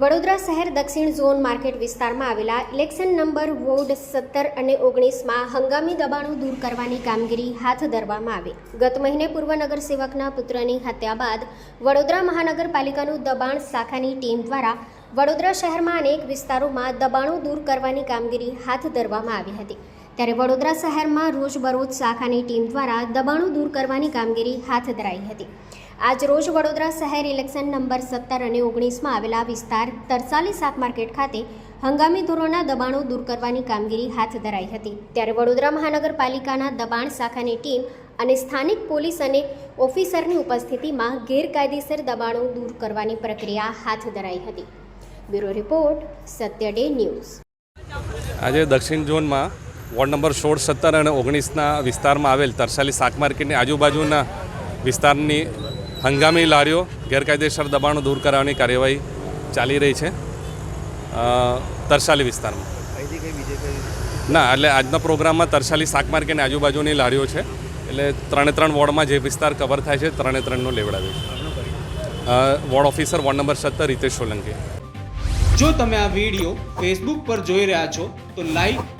વડોદરા શહેર દક્ષિણ zone market વિસ્તારમાં આવેલા ઇલેક્શન નંબર વોર્ડ સત્તર અને ઓગણીસમાં હંગામી દબાણો દૂર કરવાની કામગીરી હાથ ધરવામાં આવી. ગત મહિને પૂર્વ નગરસેવકના પુત્રની હત્યા બાદ વડોદરા મહાનગરપાલિકાનું દબાણ શાખાની ટીમ દ્વારા વડોદરા શહેરમાં અનેક વિસ્તારોમાં દબાણો દૂર કરવાની કામગીરી હાથ ધરવામાં આવી હતી. ત્યારે વડોદરા શહેરમાં રોજબરોજ શાખાની ટીમ દ્વારા દબાણો દૂર કરવાની કામગીરી હાથ ધરાઈ હતી. આજ રોજ વડોદરા શહેર ઇલેક્શન નંબર સત્તર અને ઓગણીસમાં આવેલા વિસ્તાર તરસાલી શાક માર્કેટ ખાતે હંગામી ધોરણના દબાણો દૂર કરવાની કામગીરી હાથ ધરાઈ હતી. ત્યારે વડોદરા મહાનગરપાલિકાના દબાણ શાખાની ટીમ અને સ્થાનિક પોલીસ અને ઓફિસરની ઉપસ્થિતિમાં ગેરકાયદેસર દબાણો દૂર કરવાની પ્રક્રિયા હાથ ધરાઈ હતી. Bureau report Satya day news. આજે દક્ષિણ ઝોનમાં વોર્ડ નંબર સોળ સત્તર અને ઓગણીસના વિસ્તારમાં આવેલ તરસાલી શાક માર્કેટની આજુબાજુના વિસ્તારની હંગામી લારીઓ ગેરકાયદેસર દબાણો દૂર કરાવવાની કાર્યવાહી ચાલી રહી છે તરસાલી વિસ્તારમાં. ના એટલે આજના પ્રોગ્રામમાં તરસાલી શાક માર્કેટની આજુબાજુની લારીઓ છે એટલે ત્રણે ત્રણ વોર્ડમાં જે વિસ્તાર કવર થાય છે ત્રણે ત્રણનો લેવડાવે છે. વોર્ડ ઓફિસર વોર્ડ નંબર સત્તર રીતેશ સોલંકી. જો તમે આ વીડિયો ફેસબુક પર જોઈ રહ્યા છો તો લાઈક